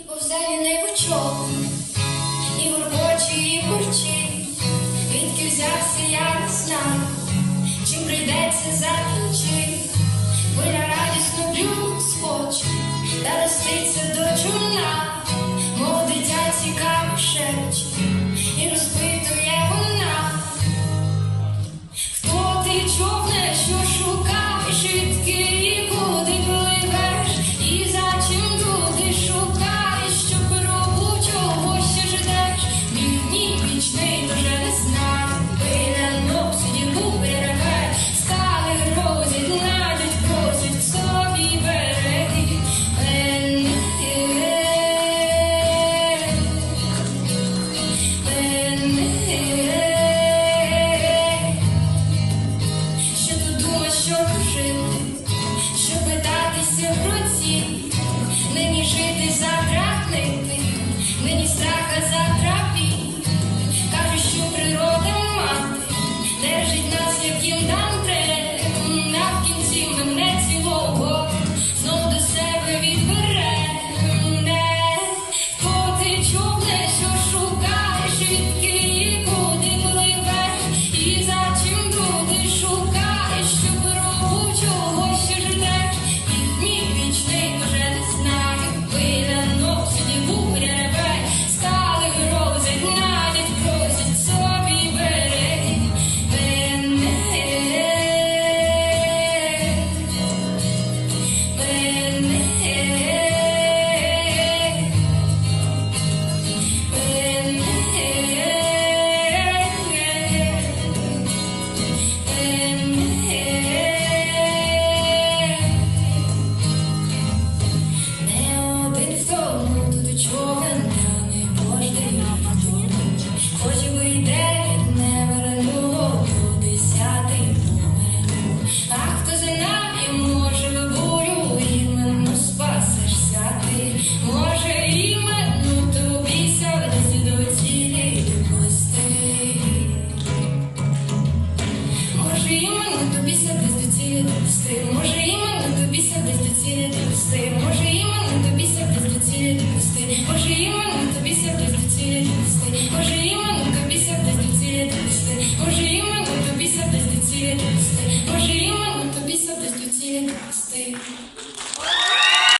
І повзає небочок, і горбочі, і курчі, відки взявся, я не знав, чим прийдеться закінчить, Хвиля радісно блюк скоче, та роститься до чорна, мов дитя цікаво шепче, in іменно тобі себе до цілі допусти, може іменно тобі себе до цілі допусти, може іменно тобі себе до цілі допусти, може іменно тобі себе до цілі допусти, може іменно тобі себе до цілі допусти, може іменно тобі себе до цілі допусти, може іменно тобі себе до цілі допусти.